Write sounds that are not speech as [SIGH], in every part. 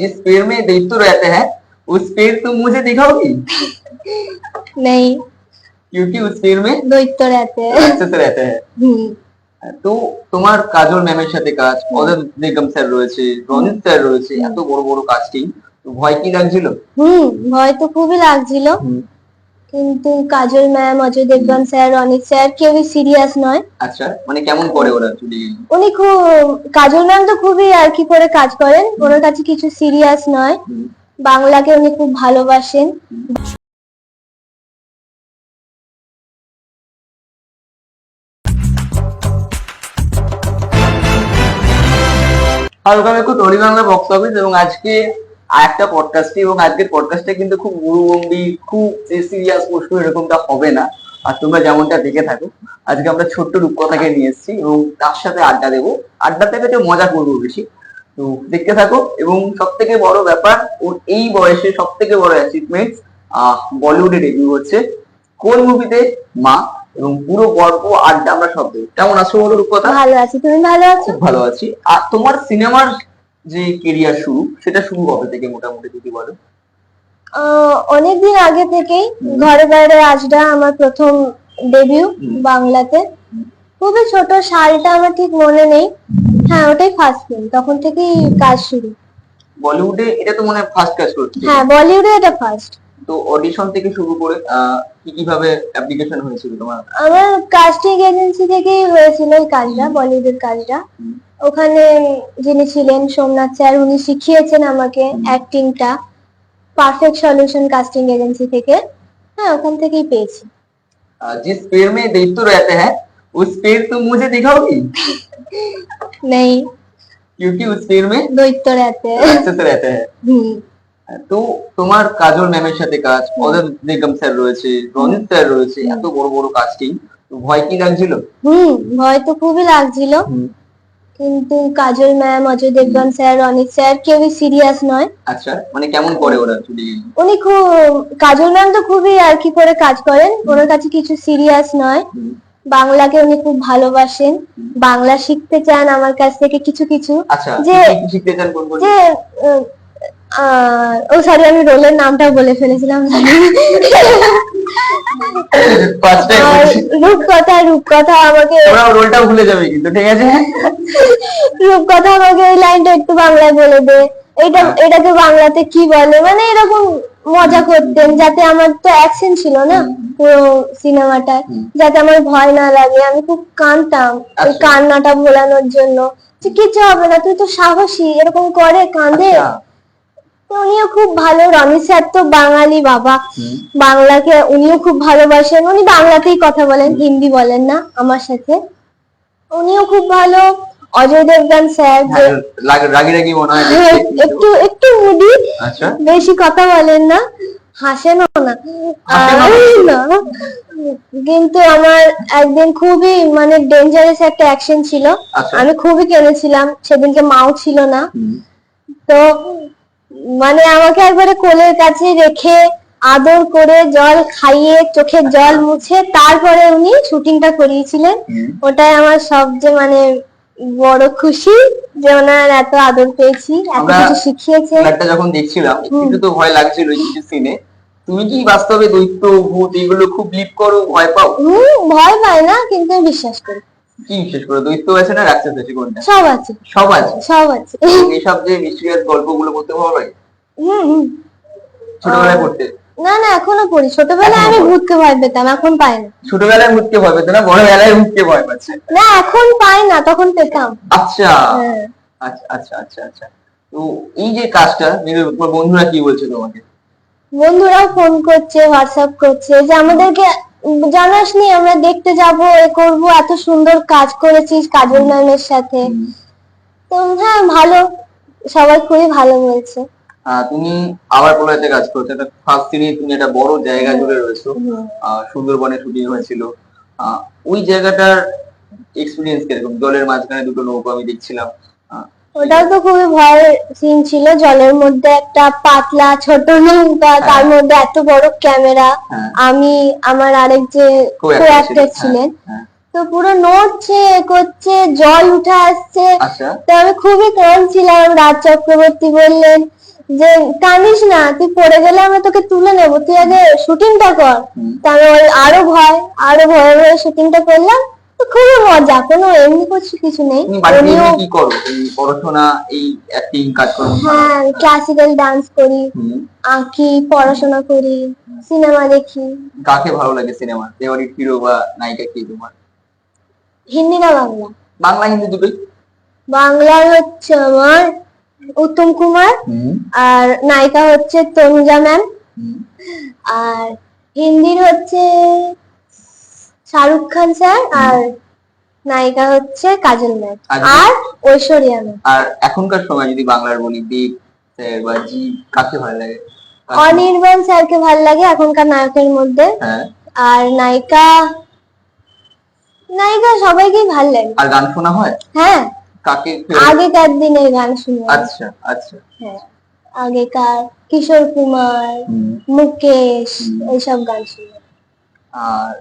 जिस पेड़ में दैत्य रहते हैं उस पेड़ तुम मुझे दिखाओगी नहीं क्योंकि उस पेड़ में দৈত্য रहते हैं রাক্ষস रहते हैं হুম। তো তোমার কাজল ম্যামের সাথে কাজ অদর বেগম স্যার রয়েছে রঞ্জিত স্যার রয়েছে এত বড় বড় কাজটি তো ভয় কি লাগছিল হুম ভয় তো খুবই লাগছিল কিন্তু Kajol ma'am Ajay Devgn sir Anik sir কেউই সিরিয়াস নয়। আচ্ছা মানে কেমন করে ওরা চুরি? উনি খুব কাজল ম্যাম তো খুবই আর কি করে কাজ করেন ওনার কাছে কিছু সিরিয়াস নয়। বাংলাকে উনি খুব ভালোবাসেন। আর ওখানে একটু টরি বাংলা বক্স অফিস এবং আজকে আর একটা পডকাস্টে এবং আজকের পডকাস্টে কিন্তু খুব গুরুগম্ভীর খুব সিরিয়াস প্রশ্ন এরকমটা হবে না। আর তোমরা যেমনটা দেখে থাকো আজকে আমরা ছোট্ট রূপকথাকে নিয়ে এসেছি এবং তার সাথে আড্ডা দেবো। আড্ডা থেকে তো মজা করব বেশি। তো দেখতে থাকো এবং সব থেকে বড় ব্যাপার ওর এই বয়সে সব থেকে বড় অ্যাচিভমেন্ট বলিউডে ডেবিউ হচ্ছে। কোন মুভিতে মা। এবং পুরো গল্প আড্ডা আমরা সব দেবো। কেমন আছো বলো রূপকথা? ভালো আছি। তুমি ভালো আছো? ভালো আছি। আর তোমার সিনেমার যে কেরিয়ার শুরু সেটা শুরু কবে থেকে মোটামুটি যদি বলো? অনেকদিন আগে থেকেই ঘরে বাইরে আজটা আমার প্রথম ডেবিউ বাংলাতে। খুবই ছোট সালটা আমার ঠিক মনে নেই। হ্যাঁ ওটাই ফার্স্ট ফিল্ম তখন থেকেই কাজ শুরু। বলিউডে এটা তো মনে হয় ফার্স্ট কাজ করছি। হ্যাঁ বলিউডে এটা ফার্স্ট তো অডিশন থেকে শুরু করে আহ, কি কিভাবে অ্যাপ্লিকেশন হয়েছিল তোমার আমার কাস্টিং এজেন্সি থেকেই হয়েছিল এই কাজটা বলিউডের কাজটা হুম। ওখানে যিনি ছিলেন সোমনাথ স্যার উনি শিখিয়েছেন আমাকে অ্যাক্টিংটা পারফেক্ট সলিউশন কাস্টিং এজেন্সি থেকে হ্যাঁ ওখান থেকেই পেয়েছি আহ, जिस पेड़ में दैत्य रहते हैं उस पेड़ तुम मुझे दिखाओगी নেই क्योंकि उस पेड़ में দৈত্য रहते हैं রাক্ষস रहते हैं হুম তো তোমার কাজল ম্যামের সাথে কাজ অদর বেগম স্যার রয়েছে রঞ্জিত স্যার রয়েছে এত বড় বড় কাজটি তো ভয় কি লাগছিল? হুম ভয় তো খুবই লাগছিল। কিন্তু Kajol ma'am Ajay Devgn sir Anik sir কেউই সিরিয়াস নয়। আচ্ছা মানে কেমন করে ওরা উনি খুব কাজল ম্যাম তো খুবই আর কি করে কাজ করেন ওনার কাছে কিছু সিরিয়াস নয়। বাংলাকে উনি খুব ভালোবাসেন। বাংলা শিখতে চান আমার কাছ থেকে কিছু কিছু। আচ্ছা যে- শিখতে চান যে ও সরি আমি রোলের নামটা বলে ফেলেছিলাম। রূপকথা রূপকথা আমাকে রোলটা ভুলে যাবে কিন্তু ঠিক আছে? রূপকথা আমাকে এই লাইনটা একটু বাংলায় বলে দে। এটা এটাকে বাংলাতে কি বলে? মানে এরকম মজা করতেন যাতে আমার তো অ্যাকশন ছিল না পুরো সিনেমাটায়। হুম। যাতে আমার ভয় না লাগে। আমি খুব কাঁদতাম ওই আচ্ছা। কান্নাটা ভোলানোর জন্য। কিছু হবে না তুই তো সাহসী এরকম করে কাঁদে। আচ্ছা। উনিও খুব ভালো রনি স্যার তো বাঙালি বাবা। বাংলাকে উনিও খুব ভালোবাসেন। উনি বাংলাতেই কথা বলেন হিন্দি বলেন না আমার সাথে। উনিও খুব ভালো। অজয় দেবগান স্যার রাগ- রাগি মনে হয়। হ্যাঁ, একটু একটু মুডি। আচ্ছা। বেশি কথা বলেন না। হাসেনও না। কিন্তু আমার একদিন খুবই মানে ডেঞ্জারাস একটা অ্যাকশন ছিল। আচ্ছা। আমি খুবই কেঁদেছিলাম। সেদিনকে মাও ছিল না। তো মানে আমাকে একবারে কোলের কাছে রেখে আদর করে জল খাইয়ে চোখের জল মুছে তারপরে উনি শুটিংটা করিয়েছিলেন। ওটাই আমার সবচেয়ে মানে বড় খুশি যে ওনার এত আদর পেয়েছি এত কিছু শিখিয়েছে। ট্রেলারটা যখন দেখছিলাম একটু তো ভয় লাগছিল ওই কিছু সিনে তুমি কি বাস্তবে দৈত্য ভূত এগুলো খুব লিপ করো ভয় পাও? ভয় পায় না কিন্তু আমি বিশ্বাস করি। কি বিশেষ করে দৈত্য আছে না? রাক্ষস আছে কোনটা সব আছে। সব আছে? সব আছে। এইসব যে মিস্ট্রিয়াস গল্পগুলো পড়তে ভালো লাগে? হুম হুম। ছোটবেলায় পড়তে? না না এখনও পড়ি। ছোটবেলায় আমি ভূতকে ভয় পেতাম এখন পাই না। ছোটবেলায় ভূতকে ভয় পেতে না? বড়বেলায় ভূতকে ভয় পাচ্ছে? না এখন পাই না তখন পেতাম। আচ্ছা। হ্যাঁ। আচ্ছা আচ্ছা আচ্ছা আচ্ছা। তো এই যে কাজটা তোমার বন্ধুরা কি বলছে তোমাকে? বন্ধুরাও ফোন করছে হোয়াটসঅ্যাপ করছে যে আমাদেরকে জানাস নি আমরা দেখতে যাব এ করব এত সুন্দর কাজ করেছিস কাজল ম্যামের সাথে। তো হ্যাঁ ভালো সবাই খুবই ভালো বলছে। তুমি আবার প্রলয়তে কাজ করছ একটা ফার্স্ট সিনে তুমি একটা বড় জায়গা জুড়ে রয়েছো সুন্দরবনে শুটিং হয়েছিল। ওই জায়গাটার এক্সপিরিয়েন্স কীরকম? জলের মাঝখানে দুটো নৌকো আমি দেখছিলাম। ওটাও তো খুবই ভয়ের সিন ছিল জলের মধ্যে একটা পাতলা ছোট নৌকা তার মধ্যে এত বড় ক্যামেরা হ্যাঁ। আমি আমার আরেক যে কো ছিলেন, হ্যাঁ, তো পুরো নড়ছে করছে জল উঠে আসছে। আচ্ছা। তো আমি খুবই কাঁদছিলাম রাজ চক্রবর্তী বললেন যে কাঁদিস না তুই পড়ে গেলে আমরা তোকে তুলে নেব। তুই আগে শুটিংটা কর। তারপর আরও ভয় আরও ভয়ে ভয়ে শুটিংটা করলাম। খুবই মজা কোনো এমনি কিছু কিছু নেই। উনিও কি করো? পড়াশোনা এই অ্যাক্টিং কাজকর্ম হ্যাঁ ক্লাসিক্যাল ডান্স করি আঁকি পড়াশোনা করি সিনেমা দেখি। কাকে ভালো লাগে সিনেমা ফেভারিট হিরো বা নায়িকা কি তোমার? হিন্দি না বাংলা? বাংলা হিন্দি দুটোই? বাংলার হচ্ছে আমার উত্তম কুমার আর নায়িকা হচ্ছে তনুজা ম্যাম। আর হিন্দির হচ্ছে শাহরুখ খান স্যার আর নায়িকা হচ্ছে কাজল ম্যাম আর- ঐশ্বরিয়া ম্যাম আর এখনকার সময় যদি বাংলার বলি দেব স্যার বা জি কাকে ভালো লাগে? অনির্বাণ স্যারকে ভালো লাগে এখনকার নায়কের মধ্যে। হ্যাঁ। আর নায়িকা নায়িকা সবাইকেই ভালো লাগে। আর গান শোনা হয়? হ্যাঁ। কাকে? আগেকার দিনের গান শুনে আচ্ছা আচ্ছা। হ্যাঁ। আগেকার কিশোর কুমার মুকেশ এইসব গান শুনে আর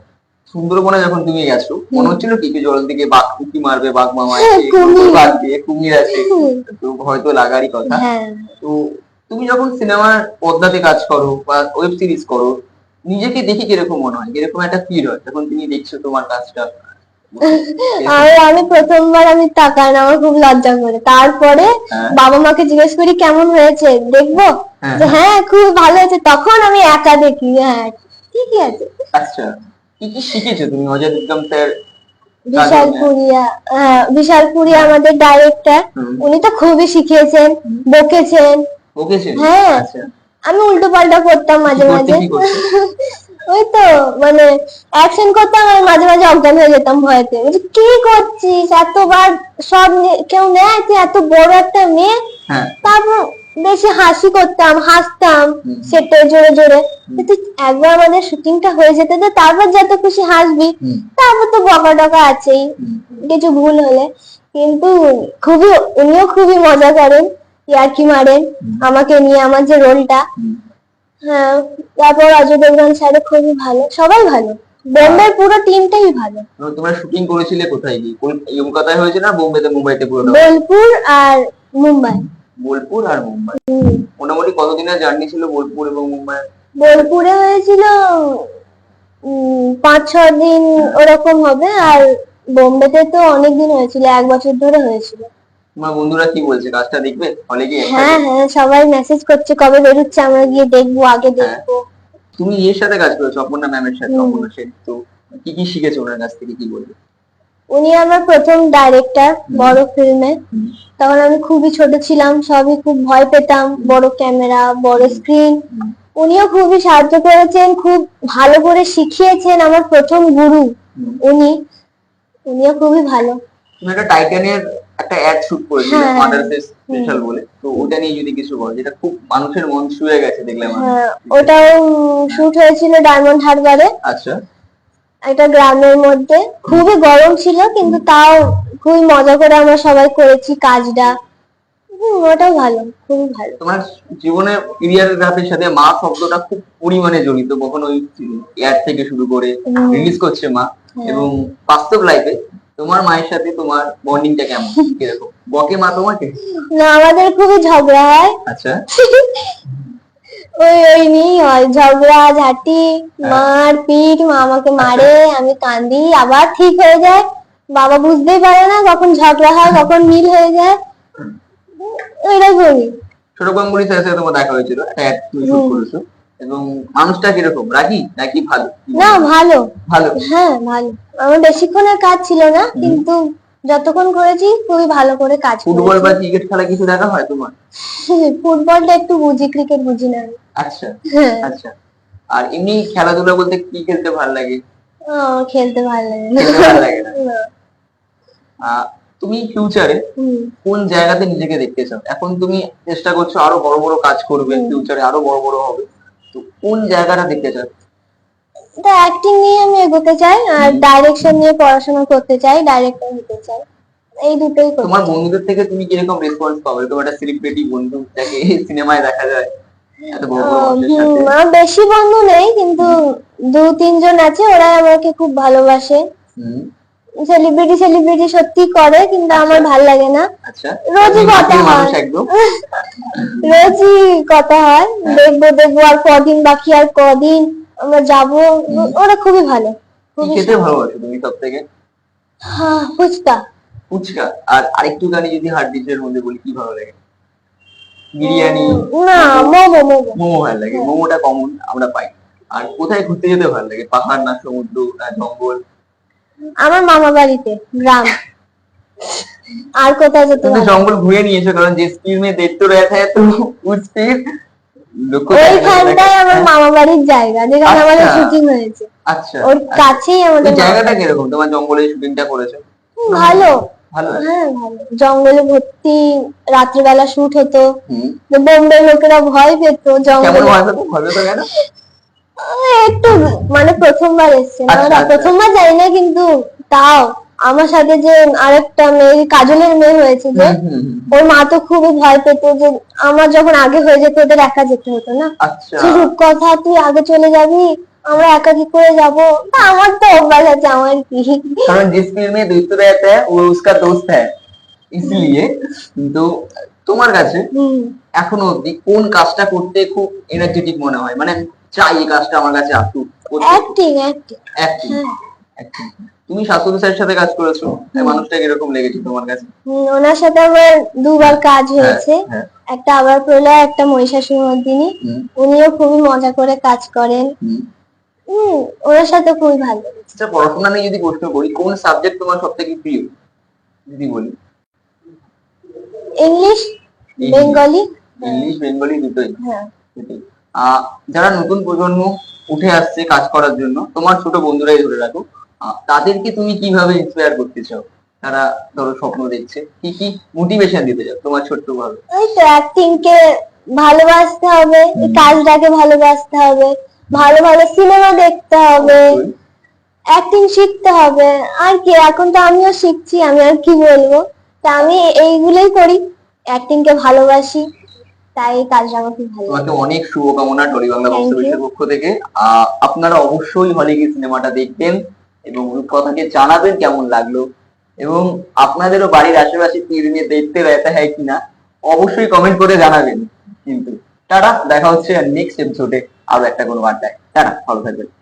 সুন্দরবনে যখন তুমি গেছো মনে হচ্ছিল কি জল থেকে বাঘ কুকি মারবে বাঘ মামা আছে কুমির। বাঘ দিয়ে কুমির আছে। তো হয়তো লাগারই কথা। হ্যাঁ। তো তুমি যখন সিনেমার পর্দাতে কাজ করো বা ওয়েব সিরিজ করো নিজেকে দেখে কীরকম মনে হয়? কীরকম একটা ফিল হয়? যখন তুমি দেখছ তোমার কাজটা [LAUGHS] আর আমি প্রথমবার আমি তাকাই না আমার খুব লজ্জা করে। তারপরে হ্যাঁ। বাবা মাকে জিজ্ঞেস করি কেমন হয়েছে? দেখব? হ্যাঁ। হ্যাঁ খুব ভালো হয়েছে। তখন আমি একা দেখি হ্যাঁ ঠিকই আছে। আচ্ছা। কি কি শিখেছো তুমি? অজয় স্যার বিশাল পুরিয়া হ্যাঁ বিশাল পুরিয়া আমাদের ডাইরেক্টর উনি তো খুবই শিখিয়েছেন বকেছেন। হ্যাঁ। আচ্ছা। আমি উল্টো পাল্টা করতাম মাঝে মাঝে। [LAUGHS] ওই তো মানে অ্যাকশন করতাম আমি মাঝে মাঝে অজ্ঞান হয়ে যেতাম ভয়তে। কি করছিস? এতবার সব কেউ নেয় তুই এত বড় একটা মেয়ে? হ্যাঁ। তারপর বেশি হাসি করতাম হাসতাম সেটে জোরে জোরে। কিন্তু একবার আমাদের শুটিংটা হয়ে যেতে দে তারপর যত খুশি হাসবি তারপর তো বকা টকা আছেই কিছু ভুল হলে। কিন্তু খুবই উনিও খুবই মজা করেন ইয়ার্কি মারেন আমাকে নিয়ে আমার যে রোলটা। হ্যাঁ তারপর অজয় দেবগন স্যার খুবই ভালো সবাই ভালো। বোম্বের পুরো টিমটাই ভালো। তো তোমরা শুটিং করেছিলে কোথায়? গিয়ে কলকাতায় হয়েছে না? বোম্বেতে মুম্বাইতে পুরোটা বোলপুর আর মুম্বাই। বোলপুর আর মুম্বাই। মোটামুটি কতদিনের জার্নি ছিল বোলপুর এবং মুম্বাই বোলপুরে হয়েছিল পাঁচ ছ দিন ওরকম হবে আর বোম্বেতে তো অনেক দিন হয়েছিল এক বছর ধরে হয়েছিল। তোমার বন্ধুরা কি বলছে? কাজটা দেখবে? হলে গিয়ে হ্যাঁ হ্যাঁ সবাই মেসেজ করছে কবে বেরোচ্ছে আমরা গিয়ে দেখব আগে দেখব। তুমি এর সাথে কাজ করেছ অপর্ণা ম্যামের সাথে অপর্ণা সেন তো কি কি শিখেছো ওনার কাছ থেকে কি বলবে? উনি আমার প্রথম ডাইরেক্টর বড় ফিল্মে তখন আমি খুবই ছোট ছিলাম সবই খুব ভয় পেতাম বড় ক্যামেরা বড় স্ক্রিন উনিও খুবই সাহায্য করেছেন খুব ভালো করে শিখিয়েছেন আমার প্রথম গুরু উনি। উনিও খুবই ভালো। তুমি একটা টাইটানের একটা অ্যাড শুট করেছিলে হ্যাঁ। মাদার্স স্পেশাল বলে। তো ওটা নিয়ে যদি কিছু বলো যেটা খুব মানুষের মন ছুঁয়ে গেছে দেখলাম হ্যাঁ, ওটাও শুট হয়েছিল ডায়মন্ড হারবারে আচ্ছা। একটা গ্রামের মধ্যে। খুবই গরম ছিল কিন্তু তাও খুবই মজা করে আমরা সবাই করেছি কাজটা। ওটাও ভালো খুবই ভালো। তোমার জীবনে ক্রিয়ারগ্রাফির সাথে মা শব্দটা খুব পরিমাণে জড়িত কখনো ওই অ্যাড থেকে শুরু করে রিলিজ করছে মা। হ্যাঁ। এবং বাস্তব লাইফে তোমার মায়ের সাথে তোমার বন্ডিংটা কেমন? [LAUGHS] কীরকম? বকে মা তোমাকে? না আমাদের খুবই ঝগড়া হয়। আচ্ছা। [LAUGHS] ওই ওই নিয়েই হয় ঝগড়া ঝাঁটি হ্যাঁ। মার পিট মা আমাকে মারে আমি কান্দি আবার ঠিক হয়ে যায়। বাবা বুঝতেই পারে না কখন ঝগড়া হয় কখন মিল হয়ে যায়। এরকমই ছোট গাঙ্গুলি স্যারের সাথে তোমার দেখা হয়েছিল। একটা তুমি শুট করেছ। এবং মানুষটা কীরকম? রাগি নাকি ভালো? না ভালো। ভালো। হ্যাঁ ভালো। আমার বেশিক্ষণের কাজ ছিল না কিন্তু যতক্ষণ করেছি খুবই ভালো করে কাজ ফুটবল বা ক্রিকেট খেলা কিছু দেখা হয় তোমার? [LAUGHS] ফুটবলটা একটু বুঝি ক্রিকেট বুঝি না। আচ্ছা হ্যাঁ। আচ্ছা। আর এমনি খেলাধুলা বলতে কি খেলতে ভালো লাগে? খেলতে ভালো লাগে [LAUGHS] তুমি ফিউচারে কোন জায়গাতে নিজেকে দেখতে চাও? এখন তুমি চেষ্টা করছ আরও বড় বড় কাজ করবে ফিউচারে আরও বড় বড় হবে। তো কোন জায়গাটা দেখতে চাও? অ্যাক্টিং নিয়ে আমি এগোতে চাই আর ডাইরেকশন নিয়ে পড়াশোনা করতে চাই ডাইরেক্টর হতে চাই। এই দুটোই তোমার বন্ধুদের থেকে তুমি কীরকম রেসপন্স পাবে? তোমার একটা সেলিব্রিটি বন্ধু যাকে সিনেমায় দেখা যায় বেশি বন্ধু নেই কিন্তু দু তিনজন আছে ওরাই আমাকে খুব ভালোবাসে। সেলিব্রিটি সেলিব্রিটি সত্যি করে কিন্তু আমার ভালো লাগে না। আচ্ছা। রোজই [LAUGHS] কথা হয়। রোজই কথা হ্যাঁ। দেখব দেখব আর কদিন বাকি আর কদিন আমরা যাব। ওরা খুবই ভালো। খেতে তুমি সব থেকে হ্যাঁ ফুচকা। ফুচকা? আর আরেকটু গানি যদি হার্ড ডিশের মধ্যে বলি কি ভালো লাগে? বিরিয়ানি? না মোমো? মোমো মোমো। ভালো লাগে। হ্যাঁ। মোমোটা কমন আমরা পাই। আর কোথায় ঘুরতে যেতে ভালো লাগে? পাহাড় না সমুদ্র না জঙ্গল? আমার মামা বাড়িতে গ্রাম। আর কোথায় যেতে জঙ্গল ঘুরে নিয়েছো কারণ যে স্পিড মে দেখতে রয়েছে তো উঠ ওইখানটাই আমার মামা বাড়ির জায়গা যেখানে আমাদের শুটিং হয়েছে। আচ্ছা। ওর কাছেই আমাদের জায়গাটা কীরকম? তোমার জঙ্গলে শুটিংটা করেছ? হ্যাঁ, ভালো। জঙ্গলে ভর্তি রাত্রিবেলা শুট হতো। বোম্বে লোকেরা ভয় পেত জঙ্গল। একটু মানে প্রথমবার এসছে। প্রথমবার যাই না কিন্তু তাও। আমার সাথে যে আরেকটা মেয়ে কাজলের মেয়ে হয়েছে যে হুম, হুম, হুম। ওর মা তো খুবই ভয় পেত যে আমার যখন আগে হয়ে যেত ওদের একা যেতে হতো না আচ্ছা সে রূপকথা তুই আগে চলে যাবি আমরা একা কি করে যাবো তা আমার তো অভ্যাস আছে আমার কি কারণ जिस फील्ड में दोस्त रहता है वो उसका दोस्त है इसलिए কিন্তু তোমার কাছে হুম এখনো অবধি কোন কাজটা করতে খুব এনার্জেটিক মনে হয় মানে চাই এই কাজটা আমার কাছে আসুক অ্যাক্টিং অ্যাক্টিং অ্যাক্টিং হ্যাঁ অ্যাক্টিং তুমি শাশ্বত স্যারের সাথে কাজ করেছ এই মানুষটা কীরকম লেগেছে তোমার কাছে? ওনার সাথে আমার দুবার কাজ হয়েছে। হ্যাঁ। একটা আবার প্রলয় একটা মহিষাসুর মর্দিনী। উনিও খুবই মজা করে কাজ করেন। হুম। ওনার সাথে খুবই ভালো আচ্ছা পড়াশোনা নিয়ে যদি প্রশ্ন করি কোন সাবজেক্ট তোমার সব থেকে প্রিয়? যদি বলি। ইংলিশ। বেঙ্গলি। ইংলিশ বেঙ্গলি দুটোই। হ্যাঁ। যারা নতুন প্রজন্ম উঠে আসছে কাজ করার জন্য তোমার ছোট বন্ধুরাই ধরে রাখো। তাদেরকে তুমি কীভাবে ইন্সপায়ার করতে চাও? তারা ধরো স্বপ্ন দেখছে। কি কি মোটিভেশন দিতে চাও তোমার ছোট্ট ভাবে? ওই তো অ্যাক্টিং কে ভালোবাসতে হবে এই কাজটাকে ভালোবাসতে হবে ভালো ভালো সিনেমা দেখতে হবে অ্যাক্টিং শিখতে হবে। আর কি এখন তো আমিও শিখছি আমি আর কি বলব? তা আমি এইগুলোই করি অ্যাক্টিং কে ভালোবাসি তাই কাজটা আমার খুব ভালো। তোমাকে অনেক শুভকামনা টলি বাংলা Thank বক্স অফিসের পক্ষ থেকে। আহ, আপনারা অবশ্যই হলে গিয়ে সিনেমাটা দেখবেন। এবং রূপকথাকে জানাবেন কেমন লাগল এবং আপনাদেরও বাড়ির আশেপাশে নিয়ে দেখতে ব্যথা হয় কিনা, অবশ্যই কমেন্ট করে জানাবেন। কিন্তু টাটা, দেখা হচ্ছে নেক্সট এপিসোডে আরও একটা কোনো আড্ডায় টাটা, ভালো থাকবেন।